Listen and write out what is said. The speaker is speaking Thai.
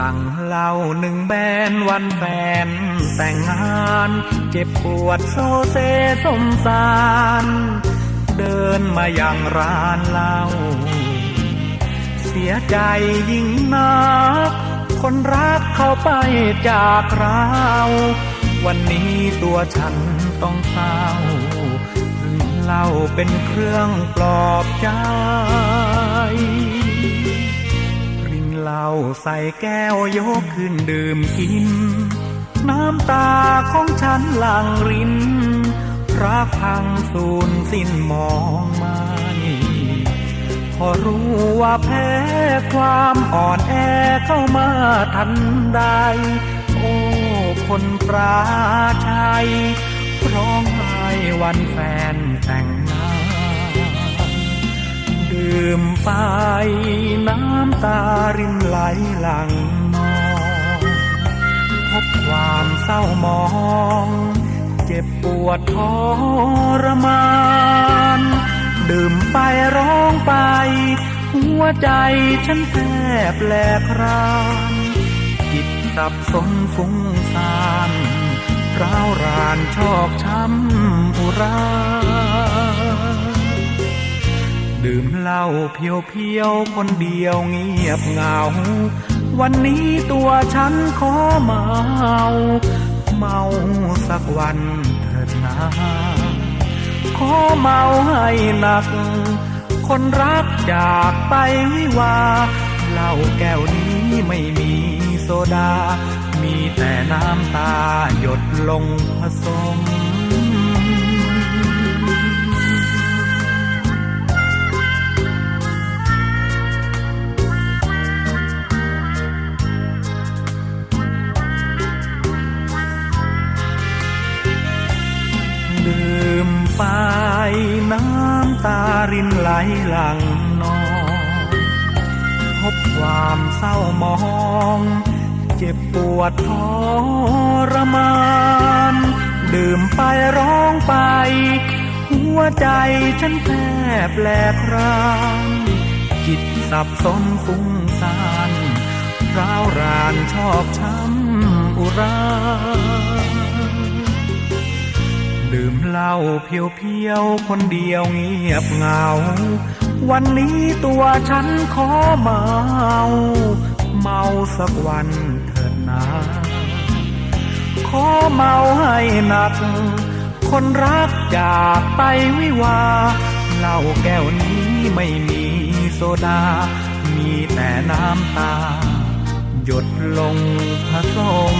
รังเหล้าหนึ่งแบนวันแฟน แต่งงาน เจ็บปวดโซเซสมสาร เดินมายังร้านเหล้าเสียใจยิ่งนัก คนรักเขาไปจากเราวันนี้ตัวฉันต้องเศร้าพึ่งเหล้าเป็นเครื่องปลอบใจ ใส่แก้วยกขึ้นดื่มกิน น้ำตาของฉันหลั่งรินรักพังสูญสิ้นมองไม่พอรู้ว่าแพ้ความอ่อนแอเข้ามาทันใด โอ้ คนปราชัยร้องไห้วันแฟนแต่งงานดื่มไป ตารินไหลหลังนองพบความเศร้ามอง เจ็บปวดทรมาน ดื่มไปร้องไป หัวใจฉันแทบแหลกรานจิตสับสนฟุ้งซ่านร้าวรานชอกช้ำอุรา ดื่มเหล้าเพียวเพียวๆ คนเดียวเงียบเหงา วันนี้ตัวฉันขอเมา เมาสักวันเถิดนาขอเมาให้หนัก คนรักจากไปวิวาเหล้าแก้วนี้ไม่มีโซดา มีแต่น้ำตาหยดลงผสม ไปน้ำตารินไหลหลังนองพบความเศร้ามอง เจ็บปวดทรมานดื่มไปร้องไป หัวใจฉันแทบแหลกรานจิตสับสนฟุ้งซ่านร้าวรานชอกช้ำอุรา เหล้าเพียวเพียวคนเดียวเงียบเหงา วันนี้ตัวฉันขอเมา เมาสักวันเถิดนาขอเมาให้หนัก คนรักจากไปวิวาเหล้าแก้วนี้ไม่มีโซดา มีแต่น้ำตา หยดลงผสม